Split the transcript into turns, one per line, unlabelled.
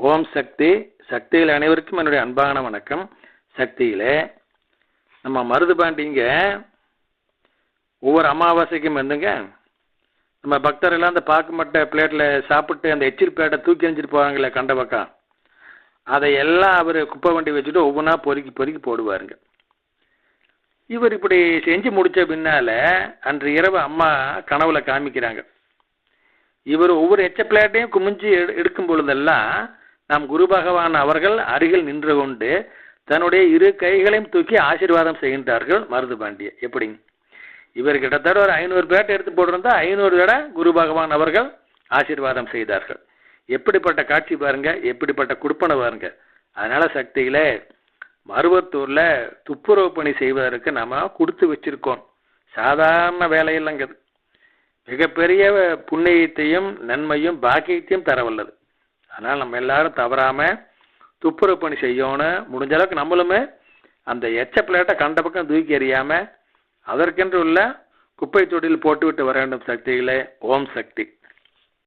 ஓம் சக்தி சக்தியில் அனைவருக்கும் என்னுடைய அன்பான வணக்கம். சக்தியிலே நம்ம மருதுபாண்டிங்க ஒவ்வொரு அமாவாசைக்கும் வந்துங்க. நம்ம பக்தர் எல்லாம் அந்த பார்க்கமட்ட பிளேட்டில் சாப்பிட்டு அந்த எச்சில் பிளேட்டை தூக்கி எறிஞ்சிட்டு போவாங்களே கண்ட பக்கம். அதை எல்லாம் அவர் குப்பை வண்டி வச்சுட்டு ஒவ்வொன்றா பொறுக்கி பொறுக்கி போடுவாருங்க. இவர் இப்படி செஞ்சு முடித்த பின்னால அன்று இரவு அம்மா கனவுல காமிக்கிறாங்க. இவர் ஒவ்வொரு எச்ச பிளேட்டையும் குமிஞ்சு எடு- எடுக்கும் பொழுதெல்லாம் நம் குரு பகவான் அவர்கள் அருகில் நின்று கொண்டு தன்னுடைய இரு கைகளையும் தூக்கி ஆசீர்வாதம் செய்கின்றார்கள் மருது பாண்டிய. எப்படிங்க இவர் கிட்டத்தட்ட ஒரு ஐநூறு பேட்டை எடுத்து போட்டிருந்தா ஐநூறு தடவை குரு பகவான் அவர்கள் ஆசீர்வாதம் செய்தார்கள். எப்படிப்பட்ட காட்சி பாருங்க எப்படிப்பட்ட குடுப்பனை பாருங்க. அதனால சக்தியில மருவத்தூர்ல துப்புரவு பணி செய்வதற்கு நம்ம கொடுத்து வச்சிருக்கோம். சாதாரண வேலையில்லைங்கிறது மிகப்பெரிய புண்ணியத்தையும் நன்மையும் பாக்கியத்தையும் தரவல்லது. அதனால் நம்ம எல்லாரும் தவறாம துப்புரவு பணி செய்யணும் முடிஞ்ச அளவுக்கு நம்மளுமே அந்த எச்ச பிளேட்டை கண்ட பக்கம் தூக்கி எறியாமல் அதற்கென்று உள்ள குப்பை தொட்டியில் போட்டுவிட்டு வர வேண்டும் சக்திகளே ஓம் சக்தி.